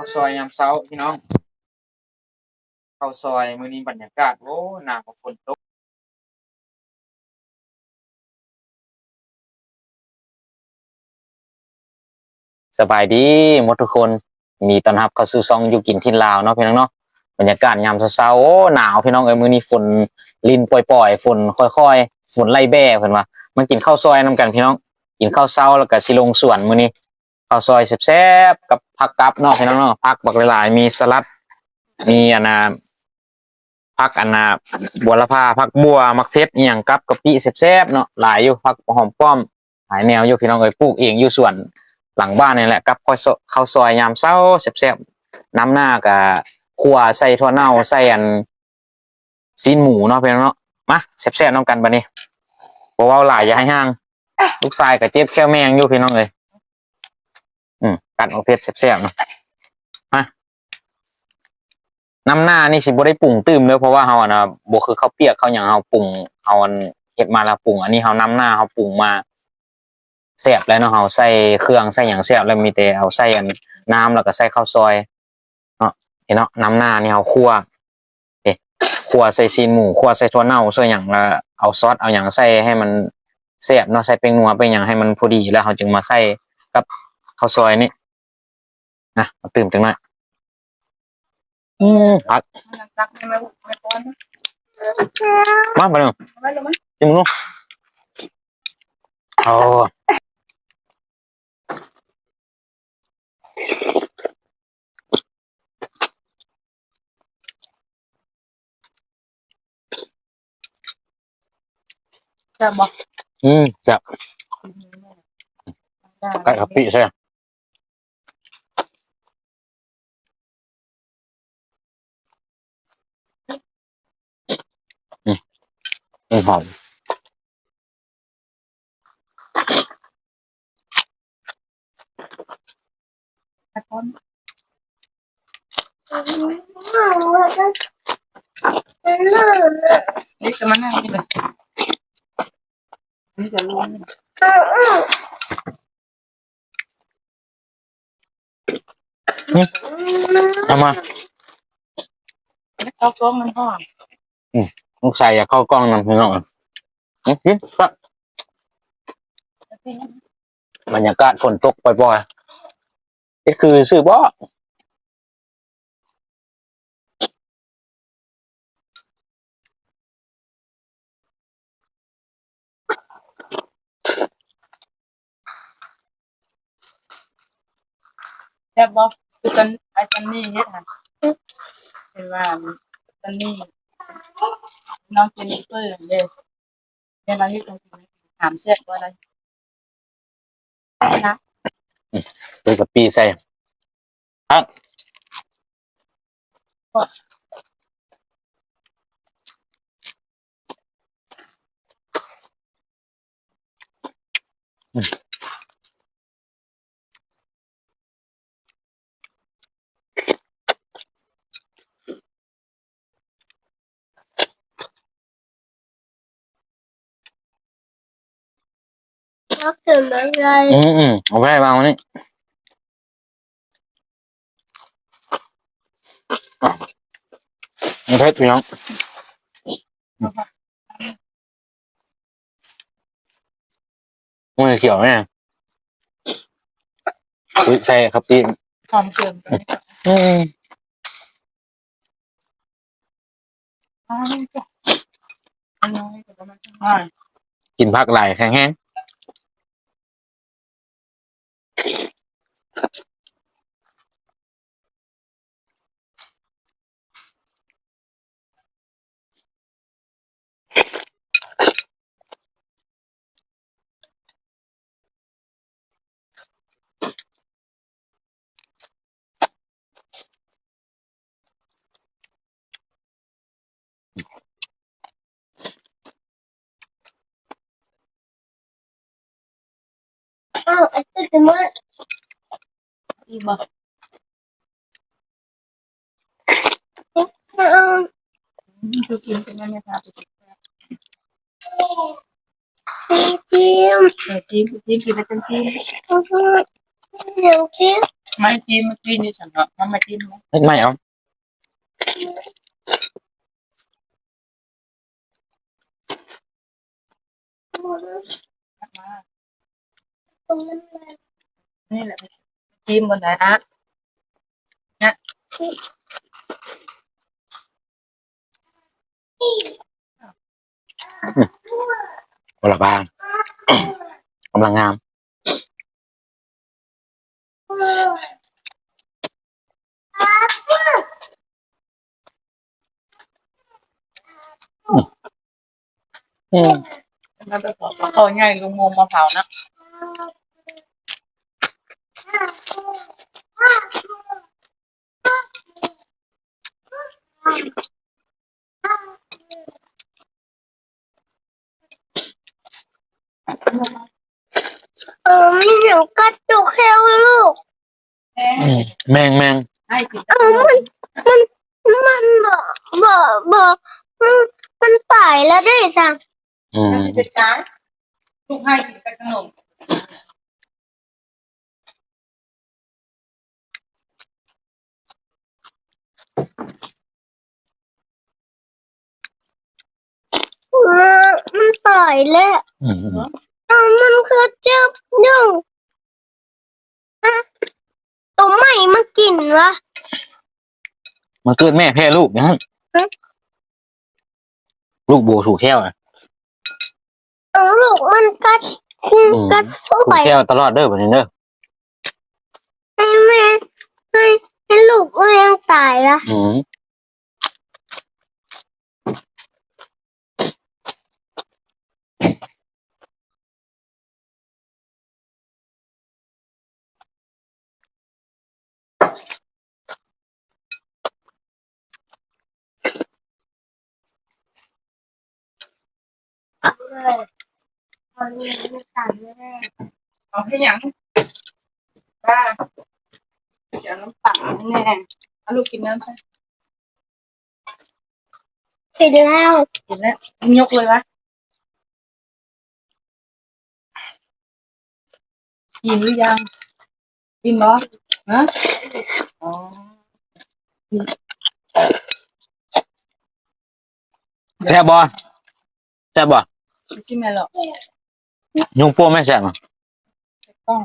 ข้าวซอยยามเช้าพี่น้องข้าวซอยมื้อนี้บรรยากาศโอ้หนาวกับฝนตกสบายดีหมดทุกคนมีต้อนรับเข้าสู่ซองอยู่กินทินลาวเนาะพี่น้องเนาะบรรยากาศยามเช้าโอ้หนาวพี่น้องเอ้ยมื้อนี้ฝนลินปล่อยๆฝนค่อยๆฝนไล่แบ่เพิ่นว่ามันกินข้าวซอยนํกันพี่น้องกินข้าวเช้าแล้วก็สิลงสวนมื้อนี้ ข้าวซอยแซ่บๆกับผักกับเนาะพี่น้องเนาะผักบักหลายๆมีสลัด มีอันน่ะผักอันน่ะบัวละพาผักบัวมักเพชรอีหยังกับกะปิแซ่บๆเนาะหลายอยู่ผักหอมป้อมหลายแนวอยู่พี่น้องเอ้ยปลูกเองอยู่สวนหลังบ้านนี่แหละกับข้าวซอยข้าวซอยยามเช้าแซ่บๆน้ำหน้ากับขัวใส่ถั่วเน่าใส่อันซีนหมูเนาะพี่น้องเนาะมาแซ่บๆน้ำกันบัดนี้บ่เว้าหลายอย่าให้ห่าง ลูกชายกับเจ็บแค่แมงอยู่พี่น้องเลย อืมกัดเอาเพชรแซ่บๆนะมาน้ำหน้านี่สิบ่ได้ปรุงตื้มเลยเพราะว่าเฮาอะนะบ่คือข้าวเปียกข้าวหยังเฮาปรุงเอาอันเฮ็ดมาแล้วปรุง อันนี้เฮาน้ำหน้าเฮาปรุงมาแซ่บแล้วเนาะเฮาใส่เครื่องใส่หยังแซ่บแล้วมีแต่เอาใส่อันน้ำแล้วก็ใส่ข้าวซอยเนาะเห็นเนาะน้ำหน้านี่เฮาคั่วเอ๊ะคั่วใส่ซีนหมูคั่วใส่ถั่วเน่าใส่หยังแล้วเอาซอสเอาหยังใส่ให้มันแซ่บเนาะใส่เป็นนัวเป็นหยังให้มันพอดีแล้วเฮาจึงมาใส่กับ ข้าวซอยนี่นะมาตื่มจังหน่อยอืมผักตักให้มาไม่ป้อนนะมาไปเนาะไม่เลยมั้ยจิ้มลูกโอ้จะบอกอืมจะไก่กะปิใช่อืม หอมไม่ป้อนนี่จะมานั่งกินเลยนี่จะรู้เอามาเขากล้องมันห่อ ลูกชายอยากเข้ากล้องนำพี่น้องอืมอืมก็บรรยากาศฝนตกปล่อยๆนี่คือซื้อบ่จะบบอกคือกันไอ้ตันนี่เนี่ยค่ะเป็นว่าตันนี่ น้องเจนนิเฟอร์เลยเนี่ยเราที่ตรงนี้ถามเสียว่าอะไรนะเลยกับปีใส่อะ อืมอืมเอาไปให้วางวันนี้เอาเพชรพี่น้องมันเขียวไหมเนี่ยอุ๊ยใส่ครับพี่หอมเกินไปอืมอ๋อนี่จ้ะอันน้อยกินผักหลายแข็งแห้ง อีบอกคือกินเป็นยังไงคะไปกินเออจิ้มจิ้มกินแล้วกั นจิ้มเดี๋ยวจิ้มไม่จิ้มเมื่อกี้นี่ฉันเนาะจิ้มไหมเฮ้ยไม่อนนเลยนี่แหละนะบลาบางกำลังงามอืมมันไปขอของ่ายลุงโมมะพร้าวนะ เออมีเสียงกระจกแค่ลูกอืมแมงแมงให้กินเออมันมันบอกบอกบอกมันมันตายแล้วได้สั่งอืมมันจะเป็นการลูกให้กินกับขนมมันมันตายแล้ว อืมเออ มันคือเจ็บยุ่งอะตัวใหม่มากินวะ มันเกิดแม่แพ้ลูกนะฮะฮะ ลูกโบถูกแค้วอะเออลูกมันกัดกัดสถูกวยแค้วตลอดเด้อแบบนี้เด้อให้แม่ให้ให้ลูกก็ยังตายละอืม เลยตอนนี้มันตายแน่เอาให้ยังบ้าเสียน้ำปังแน่เอาลูกกินน้ำไปปิดแล้วกินแล้วยกเลยวะกินหรือยังกินบ่ฮะอ๋อแซ่บบ่แซ่บบ่ ไม่ใช่แม่หรอกยุงพวกไม่แซ่บอะต้อง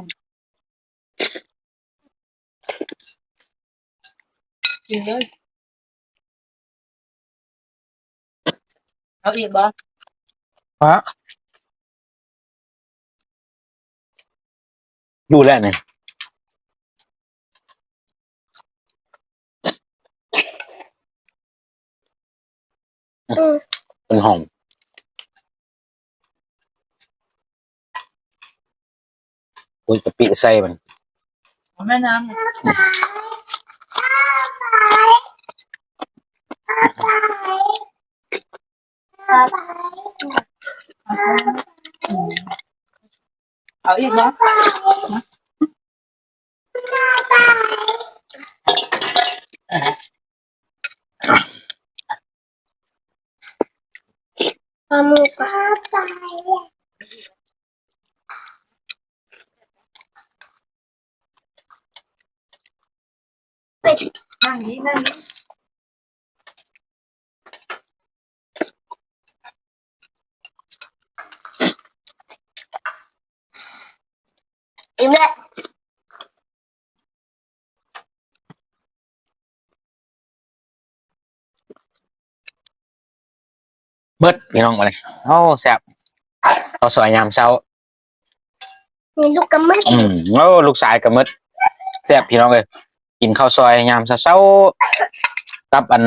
กินเลยเอาอีกบ่ฮะดูแลวเนี่ยเป็นหอม โอ้ยกะปิใส่มันเอาแม่น้ำนะเอาอีกบ่ปลาหมึกก็ ตายนั่งนี้นั่งนี้อิ่มแล้วเบิดพี่น้องมาเลยโอ้แซ่บเอาซอยยามเช้า มีลูกกระมึดอืมโอ้ลูกชายกับมดแซ่บพี่น้องเลย กินข้าวซอยยามเช้าๆกับอัน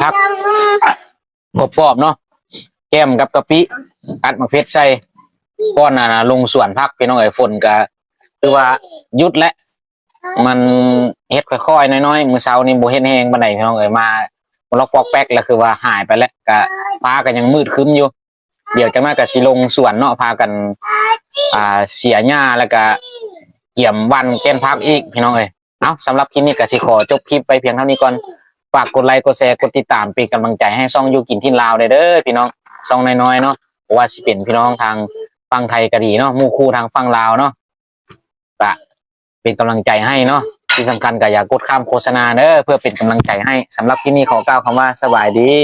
พักกรอบๆเนาะแก้มกับกะปิอัดมะเพ็ดใส่ก้อนน่ะลงส่วนพักพี่น้องเอ้ฝนก็คือว่ายุดแล้วมันเฮ็ดค่อยๆน้อยๆมื้อเช้านี่บ่เฮ็ดแห้งปานใดพี่น้องเอ้ยมาล็อกปอกแป๊กแล้วคือว่าหายไปแล้วก็ฟ้าก็ยังมืดครึ้มอยู่ เดี๋ยวจังมาก็สิลงสวนเนาะพากัน อ่าเสียหญ้าแล้วก็เกี่ยมวันแก้นพักอีกพี่น้องเอ้ย เอ้าสำหรับคลิปนี้ก็สิขอจบคลิปไปเพียงเท่านี้ก่อนฝากกดไลค์กดแชร์กดติดตามเป็นกำลังใจให้ซ่องยูกินที่ลาวได้เด้อพี่น้องซ่องน้อยๆเนาะเพราะว่าสิเป็นพี่น้องทางฝั่งไทยก็ดีเนาะมู่คู่ทางฝั่งลาวเนาะก็เป็นกำลังใจให้เนาะที่สำคัญก็อย่ากดข้ามโฆษณาเด้อเพื่อเป็นกำลังใจให้สำหรับที่นี่ขอกล่าวคำว่าสบายดี